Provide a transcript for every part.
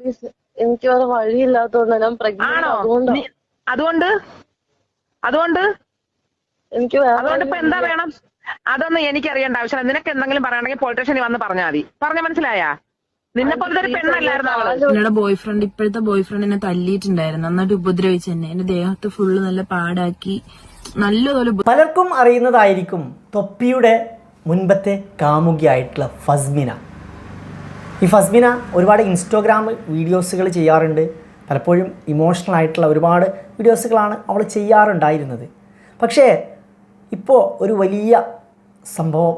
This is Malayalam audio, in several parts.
പ്ലീസ് എനിക്ക് വേറെ വഴിയില്ലാത്തതുകൊണ്ട് ഞാൻ പ്രഗ്നന്റ് ആണോ? അതുകൊണ്ടാ. നീ- അതുകൊണ്ട്? അതുകൊണ്ട്? എനിക്ക് വേറെ അതുകൊണ്ട് ഇപ്പൊ എന്താ വഴിയില്ല. വേണം? അതൊന്നും എനിക്ക് അറിയേണ്ട ആവശ്യമില്ല. നിനക്ക് എന്തെങ്കിലും പറയണമെങ്കിൽ പോലീസ് സ്റ്റേഷനിൽ വന്ന് പറഞ്ഞാൽ മതി. പറഞ്ഞ മനസ്സിലായാ? നിന്നെ പോലത്തെ ഒരു പെണ്ണല്ലായിരുന്നു അവൾ എന്നോട് ബോയ് ഫ്രണ്ട് ഇപ്പോഴത്തെ ബോയ് ഫ്രണ്ട് എന്നെ തല്ലിയിട്ടുണ്ടായിരുന്നു. നന്നായിട്ട് ഉപദ്രവിച്ചു എന്നെ. എന്റെ ദേഹത്ത് ഫുള്ള് നല്ല പാടാക്കി. നല്ലതുപോലെ പലർക്കും അറിയുന്നതായിരിക്കും തൊപ്പിയുടെ മുൻപത്തെ കാമുകിയായിട്ടുള്ള ഫസ്മിന. ഈ ഫസ്മിന ഒരുപാട് ഇൻസ്റ്റാഗ്രാം വീഡിയോസുകൾ ചെയ്യാറുണ്ട്. പലപ്പോഴും ഇമോഷണൽ ആയിട്ടുള്ള ഒരുപാട് വീഡിയോസുകളാണ് അവൾ ചെയ്യാറുണ്ടായിരുന്നത്. പക്ഷേ ഇപ്പോൾ ഒരു വലിയ സംഭവം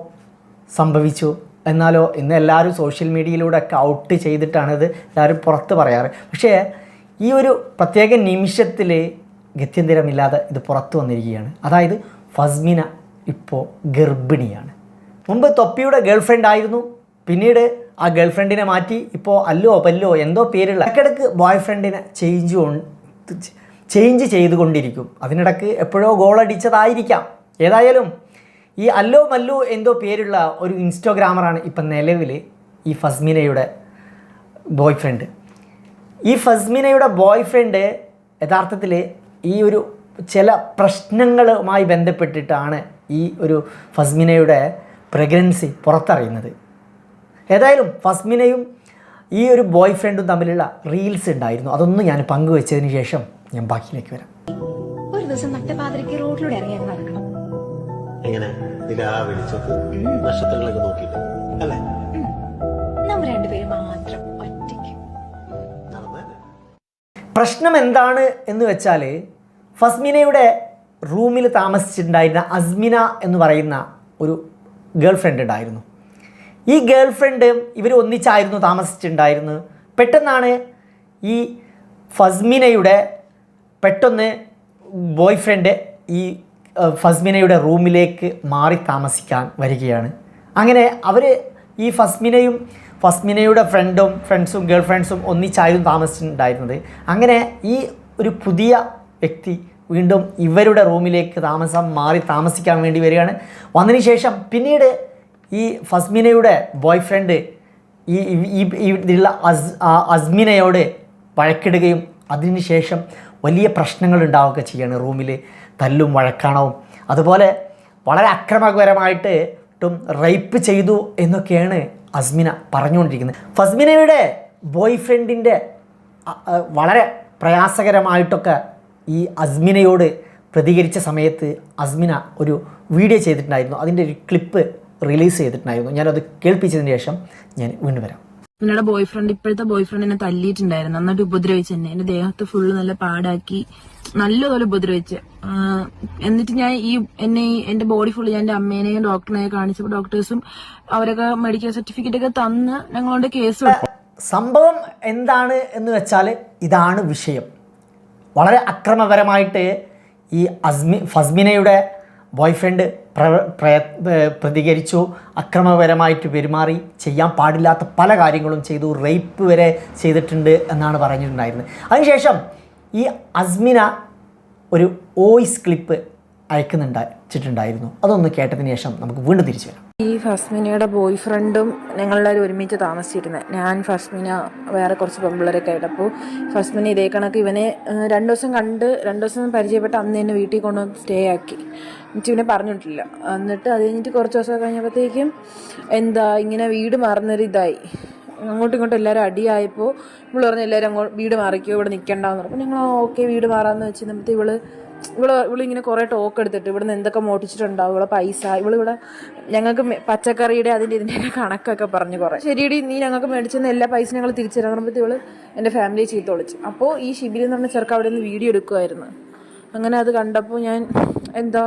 സംഭവിച്ചു. എന്നാലോ ഇന്ന് എല്ലാവരും സോഷ്യൽ മീഡിയയിലൂടെ ഒക്കെ ഔട്ട് ചെയ്തിട്ടാണ് ഇത് എല്ലാവരും പുറത്ത് പറയാറ്. പക്ഷേ ഈ ഒരു പ്രത്യേക നിമിഷത്തിൽ ഗത്യന്തരമില്ലാതെ ഇത് പുറത്തു വന്നിരിക്കുകയാണ്. അതായത് ഫസ്മിന ഇപ്പോൾ ഗർഭിണിയാണ്. മുമ്പ് തൊപ്പിയുടെ ഗേൾഫ്രണ്ട് ആയിരുന്നു. പിന്നീട് ആ ഗേൾ ഫ്രണ്ടിനെ മാറ്റി. ഇപ്പോൾ അല്ലോ പല്ലോ എന്തോ പേരുള്ള ഇടയ്ക്കിടയ്ക്ക് ബോയ് ഫ്രണ്ടിനെ ചേഞ്ച് ചേഞ്ച് ചെയ്തുകൊണ്ടിരിക്കും. അതിനിടയ്ക്ക് എപ്പോഴോ ഗോളടിച്ചതായിരിക്കാം ഏതായാലും ഈ അല്ലോ മല്ലോ എന്തോ പേരുള്ള ഒരു ഇൻസ്റ്റോഗ്രാമറാണ് ഇപ്പം നിലവിൽ ഈ ഫസ്മിനയുടെ ബോയ് ഫ്രണ്ട് ഈ ഫസ്മിനയുടെ ബോയ് ഫ്രണ്ട് യഥാർത്ഥത്തിൽ ഈ ഒരു ചില പ്രശ്നങ്ങളുമായി ബന്ധപ്പെട്ടിട്ടാണ് ഈ ഒരു ഫസ്മിനയുടെ പ്രഗ്നൻസി പുറത്തറിയുന്നത്. ഏതായാലും ഫസ്മിനയും ഈ ഒരു ബോയ് ഫ്രണ്ടും തമ്മിലുള്ള റീൽസ് ഉണ്ടായിരുന്നു. അതൊന്നും ഞാൻ പങ്കുവെച്ചതിന് ശേഷം ഞാൻ ബാക്കിയിലേക്ക് വരാം. ഒരു ദിവസം നട്ടപാതിരയ്ക്ക് റോഡിലൂടെ ഇറങ്ങി നടക്കണം. എങ്ങനെ? നിലാ വെളിച്ചത്ത് നക്ഷത്രങ്ങളൊക്കെ നോക്കിയിട്ട്. അല്ലേ? നമ്മൾ രണ്ടുപേരും മാത്രം ഒറ്റയ്ക്ക്. പ്രശ്നം എന്താണ് എന്ന് വെച്ചാൽ ഫസ്മിനയുടെ റൂമിൽ താമസിച്ചിട്ടുണ്ടായിരുന്ന അസ്മിന എന്ന് പറയുന്ന ഒരു ഗേൾ ഫ്രണ്ട് ഉണ്ടായിരുന്നു. ഈ ഗേൾ ഫ്രണ്ട് ഇവർ ഒന്നിച്ചായിരുന്നു താമസിച്ചിട്ടുണ്ടായിരുന്നത്. പെട്ടെന്നാണ് ഈ ഫസ്മിനയുടെ പെട്ടെന്ന് ബോയ് ഫ്രണ്ട് ഈ ഫസ്മിനയുടെ റൂമിലേക്ക് മാറി താമസിക്കാൻ വരികയാണ്. അങ്ങനെ അവർ ഈ ഫസ്മിനയും ഫസ്മിനയുടെ ഫ്രണ്ടും ഫ്രണ്ട്സും ഗേൾ ഫ്രണ്ട്സും ഒന്നിച്ചായിരുന്നു താമസിച്ചിട്ടുണ്ടായിരുന്നത്. അങ്ങനെ ഈ ഒരു പുതിയ വ്യക്തി വീണ്ടും ഇവരുടെ റൂമിലേക്ക് താമസം മാറി താമസിക്കാൻ വേണ്ടി വരികയാണ്. വന്നതിന് ശേഷം പിന്നീട് ഈ ഫസ്മിനയുടെ ബോയ് ഫ്രണ്ട് ഈ ഇതിലുള്ള അസ് അസ്മിനയോട് വഴക്കിടുകയും അതിനുശേഷം വലിയ പ്രശ്നങ്ങൾ ഉണ്ടാവുകയൊക്കെ ചെയ്യാണ് റൂമിൽ. തല്ലും വഴക്കാണവും. അതുപോലെ വളരെ അക്രമകരമായിട്ട് ഒട്ടും റേപ്പ് ചെയ്തു എന്നൊക്കെയാണ് അസ്മിന പറഞ്ഞുകൊണ്ടിരിക്കുന്നത്. ഫസ്മിനയുടെ ബോയ് ഫ്രണ്ടിന്റെ വളരെ പ്രയാസകരമായിട്ടൊക്കെ ഈ അസ്മിനയോട് പ്രതികരിച്ച സമയത്ത് അസ്മിന ഒരു വീഡിയോ ചെയ്തിട്ടുണ്ടായിരുന്നു. അതിന്റെ ഒരു ക്ലിപ്പ് റിലീസ് ചെയ്തിട്ടുണ്ടായിരുന്നു. ഞാനത് കേൾപ്പിച്ചതിന് ശേഷം ഞാൻ വീണ്ടും വരാം. എന്നോട് ബോയ് ഫ്രണ്ട് ഇപ്പോഴത്തെ ബോയ് ഫ്രണ്ട് എന്നെ തല്ലിയിട്ടുണ്ടായിരുന്നു. നന്നായിട്ട് ഉപദ്രവിച്ചു എന്നെ. എന്റെ ദേഹത്ത് ഫുള്ള് നല്ല പാടാക്കി നല്ലതുപോലെ ഉപദ്രവിച്ച്. എന്നിട്ട് ഞാൻ ഈ എന്നെ എന്റെ ബോഡി ഫുള്ള് ഞാൻ എന്റെ അമ്മേനെയും ഡോക്ടറിനെയും കാണിച്ചപ്പോൾ ഡോക്ടേഴ്സും അവരൊക്കെ മെഡിക്കൽ സർട്ടിഫിക്കറ്റ് ഒക്കെ തന്ന് ഞങ്ങളോട് കേസ് സംഭവം എന്താണ് എന്ന് വെച്ചാൽ ഇതാണ് വിഷയം. വളരെ അക്രമപരമായിട്ട് ഈ അസ്മി ഫസ്മിനയുടെ ബോയ് പ്രതികരിച്ചു അക്രമപരമായിട്ട് പെരുമാറി ചെയ്യാൻ പാടില്ലാത്ത പല കാര്യങ്ങളും ചെയ്തു റേപ്പ് വരെ ചെയ്തിട്ടുണ്ട് എന്നാണ് പറഞ്ഞിട്ടുണ്ടായിരുന്നത്. അതിനുശേഷം ഈ അസ്മിന ഒരു വോയിസ് ക്ലിപ്പ് അയക്കുന്നുണ്ടായിരുന്നു അതൊന്ന് കേട്ടതിന് ശേഷം നമുക്ക് വീണ്ടും തിരിച്ചു വരാം. ഈ ഫസ്മിനയുടെ ബോയ് ഫ്രണ്ടും ഞങ്ങളെല്ലാവരും ഒരുമിച്ച് താമസിച്ചിരുന്നത് ഞാൻ ഫസ്മിന വേറെ കുറച്ച് പെമ്പിള്ളേരൊക്കെ ആയിട്ട് അപ്പോൾ ഫസ്മിന ഇതേ കണക്ക് ഇവനെ രണ്ടു ദിവസം കണ്ട് രണ്ട് ദിവസം പരിചയപ്പെട്ട് അന്ന് തന്നെ വീട്ടിൽ കൊണ്ടുവന്ന് സ്റ്റേ ആക്കി. എന്നിട്ട് ഇവനെ പറഞ്ഞിട്ടില്ല. എന്നിട്ട് അത് കഴിഞ്ഞിട്ട് കുറച്ച് ദിവസം കഴിഞ്ഞപ്പോഴത്തേക്കും എന്താ ഇങ്ങനെ വീട് മാറുന്നൊരു ഇതായി. അങ്ങോട്ടും ഇങ്ങോട്ടും എല്ലാവരും അടിയായപ്പോൾ ഇവൾ പറഞ്ഞു എല്ലാവരും അങ്ങോട്ട് വീട് മാറിക്കോ ഇവിടെ നിൽക്കണ്ടെന്ന് പറഞ്ഞു. അപ്പോൾ ഞങ്ങൾ ഓക്കെ വീട് മാറാമെന്ന് വെച്ച് എന്നിട്ട് ഇവൾ ഇവൾ ഇവളിങ്ങനെ കുറേ ടോക്ക് എടുത്തിട്ട് ഇവിടുന്ന് എന്തൊക്കെ മോട്ടിച്ചിട്ടുണ്ടാവും? ഇവളെ പൈസ ഇവളിവിടെ ഞങ്ങൾക്ക് പച്ചക്കറിയുടെ അതിന്റെ ഇതിന്റെയൊക്കെ കണക്കൊക്കെ പറഞ്ഞു കുറേ. ശരിയടി നീ ഞങ്ങൾക്ക് മേടിച്ചെന്ന് എല്ലാ പൈസ ഞങ്ങൾ തിരിച്ചു തരാൻ പറയുമ്പോൾ ഇവൾ എന്റെ ഫാമിലിയെ ചീത്ത വിളിച്ചു. അപ്പോൾ ഈ ശിബിരി എന്ന് പറഞ്ഞ ചെറുക്ക അവിടെ നിന്ന് വീഡിയോ എടുക്കുമായിരുന്നു അങ്ങനെ അത് കണ്ടപ്പോൾ ഞാൻ എന്താ?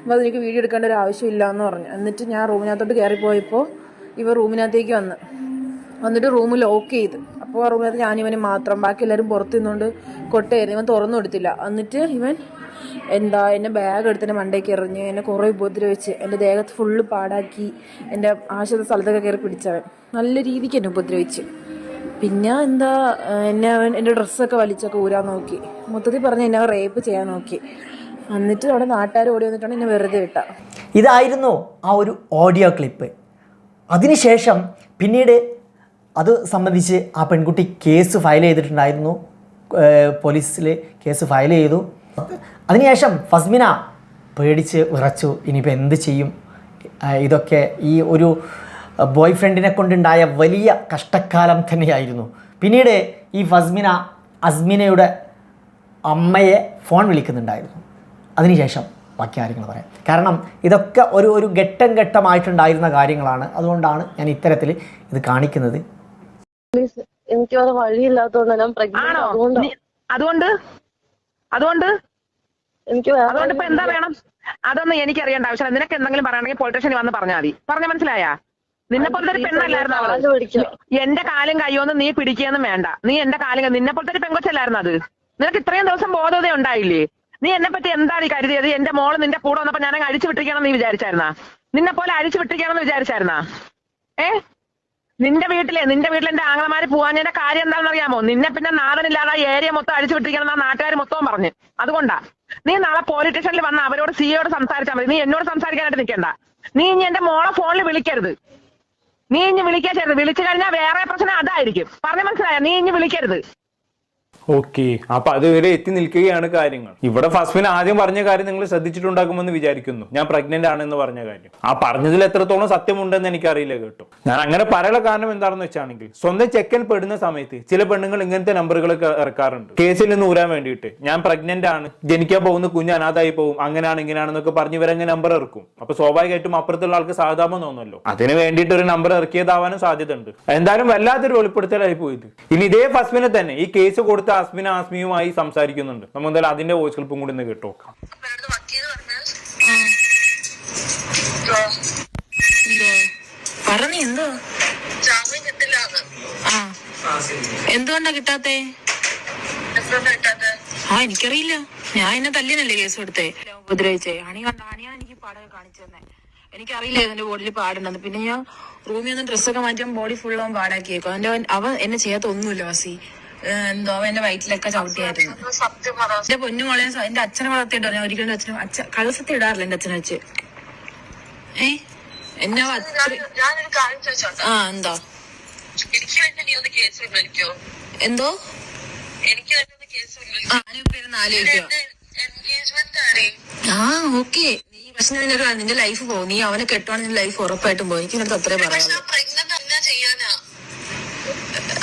അപ്പോൾ അതെനിക്ക് വീഡിയോ എടുക്കേണ്ട ഒരു ആവശ്യമില്ല എന്ന് പറഞ്ഞു. എന്നിട്ട് ഞാൻ റൂമിനകത്തോട്ട് കയറിപ്പോയപ്പോൾ ഇവ റൂമിനകത്തേക്ക് വന്ന്. വന്നിട്ട് റൂം ലോക്ക് ചെയ്ത്. അപ്പോൾ ആ റൂമിനകത്ത് ഞാനിവന് മാത്രം. ബാക്കി എല്ലാവരും പുറത്തു നിന്നുകൊണ്ട് കൊട്ടയായിരുന്നു. ഇവൻ തുറന്നു കൊടുത്തില്ല. എന്നിട്ട് ഇവൻ എന്താ എന്റെ ബാഗ് എടുത്ത് എന്റെ മണ്ടയ്ക്ക് എറിഞ്ഞ് എന്നെ കുറേ ഉപദ്രവിച്ച് എന്റെ ദേഹത്ത് ഫുള്ള് പാടാക്കി എന്റെ ആശുപത്രി സ്ഥലത്തൊക്കെ കയറി പിടിച്ചവൻ. നല്ല രീതിക്ക് എന്നെ ഉപദ്രവിച്ച്. പിന്നെ എന്താ എന്നെ അവൻ എന്റെ ഡ്രസ്സൊക്കെ വലിച്ചൊക്കെ ഊരാൻ നോക്കി. മൊത്തത്തിൽ പറഞ്ഞ് എന്നെ റേപ്പ് ചെയ്യാൻ നോക്കി. എന്നിട്ട് അവിടെ നാട്ടുകാർ ഓടി വന്നിട്ടാണ് എന്നെ വെറുതെ വിട്ട. ഇതായിരുന്നു ആ ഒരു ഓഡിയോ ക്ലിപ്പ് അതിനുശേഷം പിന്നീട് അത് സംബന്ധിച്ച് ആ പെൺകുട്ടി കേസ് ഫയൽ ചെയ്തിട്ടുണ്ടായിരുന്നു. പോലീസിൽ കേസ് ഫയൽ ചെയ്തു. അതിനുശേഷം ഫസ്മിന പേടിച്ച് വിറച്ചു ഇനിയിപ്പോൾ എന്ത് ചെയ്യും? ഇതൊക്കെ ഈ ഒരു ബോയ് ഫ്രണ്ടിനെ കൊണ്ടുണ്ടായ വലിയ കഷ്ടക്കാലം തന്നെയായിരുന്നു. പിന്നീട് ഈ ഫസ്മിന അസ്മിനയുടെ അമ്മയെ ഫോൺ വിളിക്കുന്നുണ്ടായിരുന്നു. അതിനുശേഷം ബാക്കി കാര്യങ്ങൾ പറയാം. കാരണം ഇതൊക്കെ ഒരു ഒരു ഘട്ടം ഘട്ടമായിട്ടുണ്ടായിരുന്ന കാര്യങ്ങളാണ്. അതുകൊണ്ടാണ് ഞാൻ ഇത്തരത്തിൽ ഇത് കാണിക്കുന്നത്. എനിക്ക് വേറെ വഴിയില്ലാത്തോണ്ട് ഞാൻ അതുകൊണ്ട്? അതുകൊണ്ട് എനിക്ക് അതുകൊണ്ട് ഇപ്പൊ എന്താ വേണം? അതൊന്നും എനിക്ക് അറിയേണ്ട ആവശ്യമില്ല. നിനക്ക് എന്തെങ്കിലും പറയണമെങ്കിൽ പൊളിറ്റീഷ്യൻ വന്ന് പറഞ്ഞാൽ മതി. പറഞ്ഞ മനസ്സിലായാ? നിന്നെ പോലത്തെ ഒരു പെണ്ണല്ലായിരുന്നു അവൾ. എന്റെ കാലും കയ്യോന്ന് നീ പിടിക്കുകയൊന്നും വേണ്ട. നീ എന്റെ കാലും നിന്നെ പോലത്തെ ഒരു പെങ്കൊച്ചല്ലായിരുന്നു അത്? നിനക്ക് ഇത്രയും ദിവസം ബോധത ഉണ്ടായില്ലേ? നീ എന്നെ പറ്റി എന്താ നീ കരുതിയത്? എന്റെ മോൾ നിന്റെ കൂടെ വന്നപ്പോ ഞാൻ അങ്ങ് അഴിച്ചു വിട്ടിരിക്കണം നീ വിചാരിച്ചായിരുന്നാ? നിന്നെ പോലെ അഴിച്ചു വിട്ടിരിക്കണം എന്ന് വിചാരിച്ചായിരുന്നാ? ഏ? നിന്റെ വീട്ടിലെ നിന്റെ വീട്ടിൽ എന്റെ ആങ്ങളമാര് പോവാഞ്ഞതിന്റെ കാര്യം എന്താണെന്ന് അറിയാമോ നിന്നെ പിന്നെ നാടനില്ലാതെ ഏരിയ മൊത്തം അടിച്ചു വിട്ടിരിക്കണം എന്നാ നാട്ടുകാർ മൊത്തവും പറഞ്ഞു. അതുകൊണ്ടാ. നീ നാളെ പോലീസ് സ്റ്റേഷനിൽ വന്ന അവരോട് സിയോട് സംസാരിച്ചാൽ മതി. നീ എന്നോട് സംസാരിക്കാനായിട്ട് നിൽക്കണ്ട നീ ഇനി എന്റെ മോളെ ഫോണിൽ വിളിക്കരുത്. നീ ഇനി വിളിക്കാൻ ചേരുത് വിളിച്ചു കഴിഞ്ഞാൽ വേറെ പ്രശ്നം അതായിരിക്കും. പറഞ്ഞ മനസ്സിലായ? നീ ഇനി വിളിക്കരുത്. ഓക്കെ. അപ്പൊ അതുവരെ എത്തി നിൽക്കുകയാണ് കാര്യങ്ങൾ. ഇവിടെ ഫസ്മിൻ ആദ്യം പറഞ്ഞ കാര്യം നിങ്ങൾ ശ്രദ്ധിച്ചിട്ടുണ്ടാകുമെന്ന് വിചാരിക്കുന്നു. ഞാൻ പ്രഗ്നന്റ് ആണെന്ന് പറഞ്ഞ കാര്യം. ആ പറഞ്ഞതിൽ എത്രത്തോളം സത്യമുണ്ടെന്ന് എനിക്കറിയില്ല കേട്ടോ. ഞാൻ അങ്ങനെ പറയാനുള്ള കാരണം എന്താണെന്ന് വെച്ചാണെങ്കിൽ സ്വന്തം ചെക്കൻ പെടുന്ന സമയത്ത് ചില പെണ്ണുങ്ങൾ ഇങ്ങനത്തെ നമ്പറുകളൊക്കെ ഇറക്കാറുണ്ട്. കേസിൽ നിന്ന് ഊരാൻ വേണ്ടിയിട്ട്. ഞാൻ പ്രഗ്നന്റ് ആണ് ജനിക്കാൻ പോകുന്ന കുഞ്ഞ് അനാഥായി പോകും അങ്ങനെയാണ് ഇങ്ങനെയാണെന്നൊക്കെ പറഞ്ഞ് ഇവരങ്ങ് നമ്പർ ഇറക്കും. അപ്പൊ സ്വാഭാവികമായിട്ടും അപ്പുറത്തുള്ള ആൾക്ക് സാധാമോ തോന്നുന്നല്ലോ അതിന് വേണ്ടിയിട്ട് ഒരു നമ്പർ ഇറക്കിയതാവാനും സാധ്യതയുണ്ട്. എന്തായാലും വല്ലാത്തൊരു വെളിപ്പെടുത്തലായി പോയത് ഇനി ഇതേ ഫസ്മിനെ തന്നെ ഈ കേസ് കൊടുത്ത അസ്മിന ആസ്മിയുമായി സംസാരിക്കുന്നുണ്ട്. നമുക്ക് എന്തായാലും അതിന്റെ വോയിസ് ക്ലിപ്പും കൂടി ഒന്ന് കേട്ടു നോക്കാം. പറഞ്ഞു എന്തുകൊണ്ടാ കിട്ടാത്തേ? ആ എനിക്കറിയില്ല. ഞാൻ എന്നെ തല്ലിനല്ലേ കേസ് കൊടുത്തേ? ഉപദ്രവിച്ചേ. അണി കണ്ട എനിക്ക് പാടൊക്കെ കാണിച്ചു തന്നെ. എനിക്കറിയില്ല ഇതിന്റെ ബോഡിയിൽ പാടുണ്ടെന്ന്. പിന്നെ ഞാൻ റൂമിൽ നിന്ന് ഡ്രസ്സൊക്കെ മാറ്റാൻ ബോഡി അവൻ പാടാക്കിയേക്കും. അവന്റെ അവൻ എന്നെ ചെയ്യാത്ത ഒന്നുമില്ല വസി. എന്തോ എന്റെ വയറ്റിലൊക്കെ ചവിട്ടിയായിരുന്നു. എന്റെ പൊന്നുമോളെ എന്റെ അച്ഛനെ വളർത്തിയിട്ട് പറഞ്ഞു ഒരിക്കലും അച്ഛനും അച്ഛൻ കഴുസത്തി ഇടാറില്ല എന്റെ അച്ഛനെ വെച്ച്. ഏ? എന്നെ ആ എന്തോ? എന്തോ? എനിക്ക് ആ ഓക്കെ. നീ പക്ഷെ നിന്റെ ലൈഫ് പോകും നീ അവനെ കെട്ടുവാണെങ്കിൽ ലൈഫ് ഉറപ്പായിട്ടും പോകും എനിക്ക് അത്രേ ചെയ്യാനാ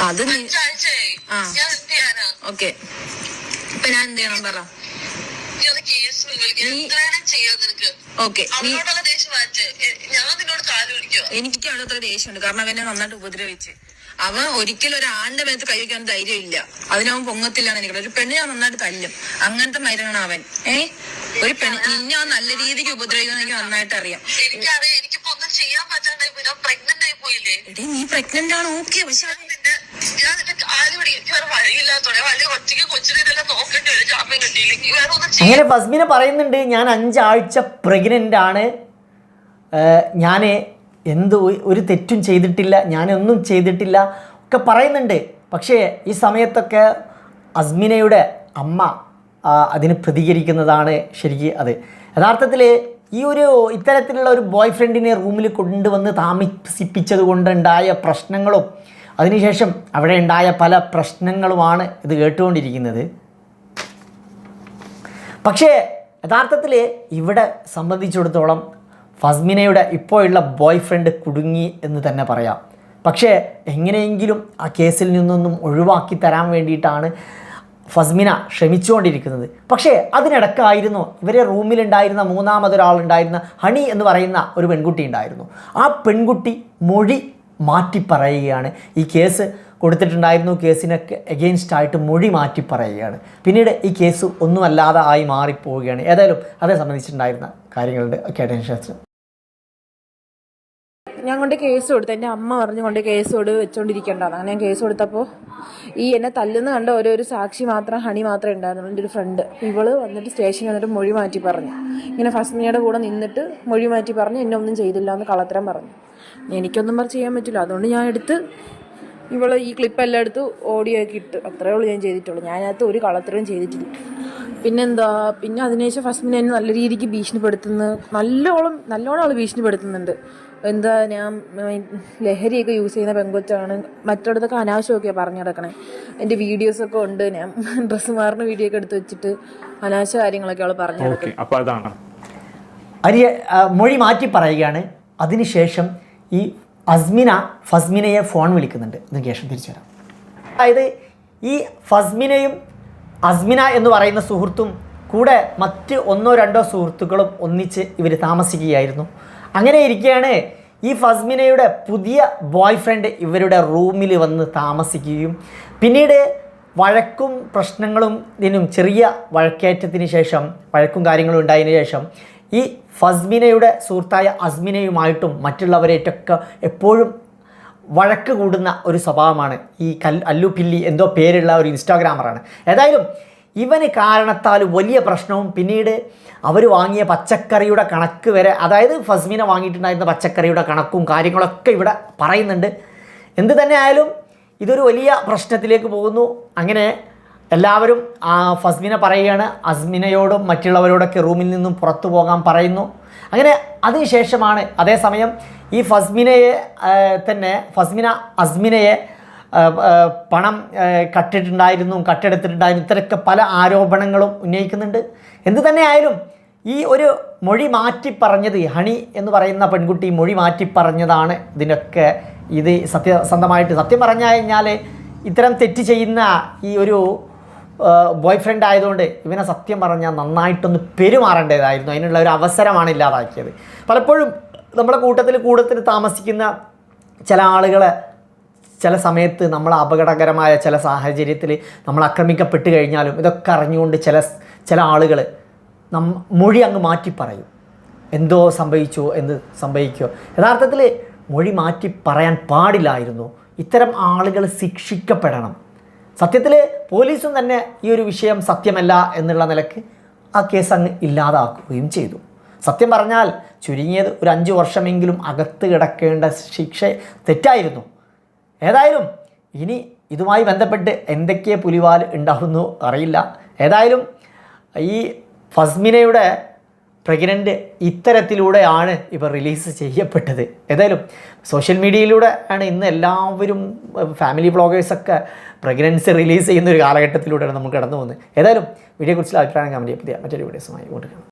അത് നീ ആ. ഓക്കെ. ഇപ്പൊ ഞാൻ എന്ത് ചെയ്യണം പറ. എനിക്ക് അവിടെ അത്ര ദേഷ്യമുണ്ട് കാരണം അവനെ നന്നായിട്ട് ഉപദ്രവിച്ച്. അവൻ ഒരിക്കലും ഒരു ആണിന്റെ മേത്ത് കൈ വയ്ക്കാൻ ധൈര്യം ഇല്ല അതിനവൻ പൊങ്ങത്തില്ലാന്ന് എനിക്ക് ഒരു പെണ്ണ് ഞാൻ നന്നായിട്ട് തല്ലും. അങ്ങനത്തെ മരുന്നാണ് അവൻ. ഏ? ഒരു പെണ്ണ് നിന്നെ അവൻ നല്ല രീതിക്ക് ഉപദ്രവിക്കുന്ന എനിക്ക് നന്നായിട്ട് അറിയാം. എനിക്കറിയാം. ചെയ്യാൻ പറ്റാണ്ടായി പോയി ഞാൻ പ്രഗ്നന്റ് ആയി പോയില്ലേ? എടീ നീ പ്രഗ്നന്റ് ആണ്? ഓക്കെ പക്ഷെ ഞാൻ നിന്റെ ഞാൻ നിന്റെ കാൽ പിടിക്കും എനിക്ക് വേറെ വഴിയില്ലാത്തോടെ വലിയ ഒറ്റയ്ക്ക് കൊച്ചിനെ ഇതെല്ലാം നോക്കേണ്ടി വരും. ജാമ്യം കിട്ടിയില്ലെങ്കിൽ വേറെ ഒന്നും ചെയ്യാൻ അങ്ങനെ ഫസ്മിന പറയുന്നുണ്ട് ഞാൻ അഞ്ചാഴ്ച പ്രഗ്നന്റ് ആണ്. ഞാൻ എന്ത് ഒരു തെറ്റും ചെയ്തിട്ടില്ല ഞാനൊന്നും ചെയ്തിട്ടില്ല ഒക്കെ പറയുന്നുണ്ട്. പക്ഷേ ഈ സമയത്തൊക്കെ അസ്മിനയുടെ അമ്മ അതിന് പ്രതികരിക്കുന്നതാണ് ശരിക്ക് അത്. യഥാർത്ഥത്തിൽ ഈ ഒരു ഇത്തരത്തിലുള്ള ഒരു ബോയ് ഫ്രണ്ടിനെ റൂമിൽ കൊണ്ടുവന്ന് താമസിപ്പിച്ചത് കൊണ്ടുണ്ടായ പ്രശ്നങ്ങളും അതിനുശേഷം അവിടെ ഉണ്ടായ പല പ്രശ്നങ്ങളുമാണ് ഇത് കേട്ടുകൊണ്ടിരിക്കുന്നത്. പക്ഷേ യഥാർത്ഥത്തിൽ ഇവിടെ സംബന്ധിച്ചിടത്തോളം ഫസ്മിനയുടെ ഇപ്പോഴുള്ള ബോയ് ഫ്രണ്ട് കുടുങ്ങി എന്ന് തന്നെ പറയാം. പക്ഷേ എങ്ങനെയെങ്കിലും ആ കേസിൽ നിന്നൊന്നും ഒഴിവാക്കി തരാൻ വേണ്ടിയിട്ടാണ് ഫസ്മിന ശ്രമിച്ചുകൊണ്ടിരിക്കുന്നത് പക്ഷേ അതിനിടക്കായിരുന്നു ഇവരെ റൂമിലുണ്ടായിരുന്ന മൂന്നാമതൊരാളുണ്ടായിരുന്ന ഹണി എന്ന് പറയുന്ന ഒരു പെൺകുട്ടി ഉണ്ടായിരുന്നു. ആ പെൺകുട്ടി മൊഴി മാറ്റി പറയുകയാണ് ഈ കേസ് കൊടുത്തിട്ടുണ്ടായിരുന്നു കേസിനൊക്കെ എഗെയിൻസ്റ്റ് ആയിട്ട് മൊഴി മാറ്റി പറയുകയാണ് പിന്നീട് ഈ കേസ് ഒന്നുമല്ലാതെ ആയി മാറിപ്പോവുകയാണ്. ഏതായാലും അതേ സംബന്ധിച്ചിട്ടുണ്ടായിരുന്ന കാര്യങ്ങളുണ്ട് ഒക്കെ ശേഷം ഞാൻ കൊണ്ട് കേസ് കൊടുത്തു എന്റെ അമ്മ പറഞ്ഞു കൊണ്ട് കേസ് കൊടു വെച്ചോണ്ടിരിക്കണ്ടാന്ന്. അങ്ങനെ ഞാൻ കേസ് കൊടുത്തപ്പോൾ ഈ എന്നെ തല്ലുന്ന കണ്ട ഓരോരു സാക്ഷി മാത്രം ഹണി മാത്രമേ ഉണ്ടായിരുന്നുള്ളൂ എന്റെ ഒരു ഫ്രണ്ട് ഇവൾ വന്നിട്ട് സ്റ്റേഷനിൽ വന്നിട്ട് മൊഴി മാറ്റി പറഞ്ഞു. ഇങ്ങനെ ഫസ്മിയുടെ കൂടെ നിന്നിട്ട് മൊഴി മാറ്റി പറഞ്ഞു എന്നെ ഒന്നും ചെയ്തില്ല എന്ന് കളത്തരം പറഞ്ഞു. എനിക്കൊന്നും പറഞ്ഞ് ചെയ്യാൻ പറ്റില്ല. അതുകൊണ്ട് ഞാൻ എടുത്ത് ഇവൾ ഈ ക്ലിപ്പ് എല്ലാം എടുത്ത് ഓഡിയോ ഒക്കെ ഇട്ട് അത്രേ ഉള്ളൂ ഞാൻ ചെയ്തിട്ടുള്ളൂ. ഞാനകത്ത് ഒരു കളത്തരവും ചെയ്തിട്ടില്ല. പിന്നെന്താ? പിന്നെ അതിനുശേഷം ഫസ്മിനെ എന്നെ നല്ല രീതിക്ക് ഭീഷണിപ്പെടുത്തുന്നു. നല്ലോളം നല്ലോണം അവൾ ഭീഷണിപ്പെടുത്തുന്നുണ്ട്. എന്താ ഞാൻ ലഹരിയൊക്കെ യൂസ് ചെയ്യുന്ന പെങ്കൊച്ചാണ്. മറ്റിടത്തൊക്കെ അനാവശ്യമൊക്കെയാണ് പറഞ്ഞു കിടക്കണേ എന്റെ വീഡിയോസൊക്കെ ഉണ്ട്. ഞാൻ ഡ്രസ്സ് മാറുന്ന വീഡിയോ ഒക്കെ എടുത്ത് വെച്ചിട്ട് അനാവശ്യ കാര്യങ്ങളൊക്കെ അവൾ പറഞ്ഞു ഓക്കെ അപ്പൊ അതാണ്. അരിയ മൊഴി മാറ്റി പറയുകയാണ്. അതിനുശേഷം ഈ അസ്മിന ഫസ്മിനയെ ഫോൺ വിളിക്കുന്നുണ്ട്. അതിന് ശേഷം തിരിച്ചു വരാം. അതായത് ഈ ഫസ്മിനയും അസ്മിന എന്ന് പറയുന്ന സുഹൃത്തും കൂടെ മറ്റ് ഒന്നോ രണ്ടോ സുഹൃത്തുക്കളും ഒന്നിച്ച് ഇവർ താമസിക്കുകയായിരുന്നു. അങ്ങനെ ഇരിക്കുകയാണ് ഈ ഫസ്മിനയുടെ പുതിയ ബോയ് ഫ്രണ്ട് ഇവരുടെ റൂമിൽ വന്ന് താമസിക്കുകയും പിന്നീട് വഴക്കും പ്രശ്നങ്ങളും ഇതിനും ചെറിയ വഴക്കേറ്റത്തിന് ശേഷം വഴക്കും കാര്യങ്ങളും ഉണ്ടായതിന് ശേഷം ഈ ഫസ്മിനയുടെ സുഹൃത്തായ അസ്മിനയുമായിട്ടും മറ്റുള്ളവരേറ്റൊക്കെ എപ്പോഴും വഴക്ക് കൂടുന്ന ഒരു സ്വഭാവമാണ് ഈ കൽ അല്ലു പില്ലി എന്തോ പേരുള്ള ഒരു ഇൻസ്റ്റാഗ്രാമറാണ്. ഏതായാലും ഇവന് കാരണത്താൽ വലിയ പ്രശ്നവും പിന്നീട് അവർ വാങ്ങിയ പച്ചക്കറിയുടെ കണക്ക് വരെ അതായത് ഫസ്മിനെ വാങ്ങിയിട്ടുണ്ടായിരുന്ന പച്ചക്കറിയുടെ കണക്കും കാര്യങ്ങളൊക്കെ ഇവിടെ പറയുന്നുണ്ട്. എന്ത് തന്നെ ആയാലും ഇതൊരു വലിയ പ്രശ്നത്തിലേക്ക് പോകുന്നു. അങ്ങനെ എല്ലാവരും ഫസ്മിന പറയുകയാണ്. അസ്മിനയോടും മറ്റുള്ളവരോടൊക്കെ റൂമിൽ നിന്നും പുറത്തു പോകാൻ പറയുന്നു. അങ്ങനെ അതിനുശേഷമാണ് അതേസമയം ഈ ഫസ്മിനയെ തന്നെ ഫസ്മിന അസ്മിനയെ പണം കട്ടിട്ടുണ്ടായിരുന്നു കട്ടെടുത്തിട്ടുണ്ടായിരുന്നു. ഇത്തരമൊക്കെ പല ആരോപണങ്ങളും ഉന്നയിക്കുന്നുണ്ട്. എന്ത് തന്നെയായാലും ഈ ഒരു മൊഴി മാറ്റി പറഞ്ഞത് ഹണി എന്ന് പറയുന്ന പെൺകുട്ടി മൊഴി മാറ്റി പറഞ്ഞതാണ് ഇതിനൊക്കെ. ഇത് സത്യസന്ധമായിട്ട് സത്യം പറഞ്ഞു കഴിഞ്ഞാൽ ഇത്തരം തെറ്റ് ചെയ്യുന്ന ഈ ഒരു ബോയ് ഫ്രണ്ട് ആയതുകൊണ്ട് ഇവനെ സത്യം പറഞ്ഞാൽ നന്നായിട്ടൊന്ന് പെരുമാറേണ്ടതായിരുന്നു. അതിനുള്ള ഒരു അവസരമാണ് ഇല്ലാതാക്കിയത്. പലപ്പോഴും നമ്മുടെ കൂട്ടത്തിൽ കൂട്ടത്തിൽ താമസിക്കുന്ന ചില ആളുകളെ ചില സമയത്ത് നമ്മൾ അപകടകരമായ ചില സാഹചര്യത്തിൽ നമ്മൾ ആക്രമിക്കപ്പെട്ട് കഴിഞ്ഞാലും ഇതൊക്കെ അറിഞ്ഞുകൊണ്ട് ചില ചില ആളുകൾ നം മൊഴി അങ്ങ് മാറ്റി പറയും. എന്തോ സംഭവിച്ചോ എന്ത് സംഭവിക്കോ യഥാർത്ഥത്തിൽ മൊഴി മാറ്റി പറയാൻ പാടില്ലായിരുന്നു. ഇത്തരം ആളുകൾ ശിക്ഷിക്കപ്പെടണം. സത്യത്തിൽ പോലീസും തന്നെ ഈ ഒരു വിഷയം സത്യമല്ല എന്നുള്ള നിലയ്ക്ക് ആ കേസ് അങ്ങ് ഇല്ലാതാക്കുകയും ചെയ്തു. സത്യം പറഞ്ഞാൽ ചുരുങ്ങിയത് ഒരു അഞ്ച് വർഷമെങ്കിലും അകത്ത് കിടക്കേണ്ട ശിക്ഷ തെറ്റായിരുന്നു. ഏതായാലും ഇനി ഇതുമായി ബന്ധപ്പെട്ട് എന്തൊക്കെ പുലിവാൽ ഉണ്ടാകുന്നു അറിയില്ല. ഏതായാലും ഈ ഫസ്മിനയുടെ പ്രഗ്നന്റ് ഇത്തരത്തിലൂടെയാണ് ഇവർ റിലീസ് ചെയ്യപ്പെട്ടത്. ഏതായാലും സോഷ്യൽ മീഡിയയിലൂടെ ആണ് ഇന്ന് എല്ലാവരും ഫാമിലി ബ്ലോഗേഴ്സൊക്കെ പ്രഗ്നൻസി റിലീസ് ചെയ്യുന്ന ഒരു കാലഘട്ടത്തിലൂടെയാണ് നമ്മൾ കടന്നു പോകുന്നത് ഏതായാലും വീഡിയോയെക്കുറിച്ചുള്ള അഭിപ്രായം കമന്റ് ചെയ്യാം. മറ്റൊരു വീഡിയോസുമായി കൊണ്ടുവരണം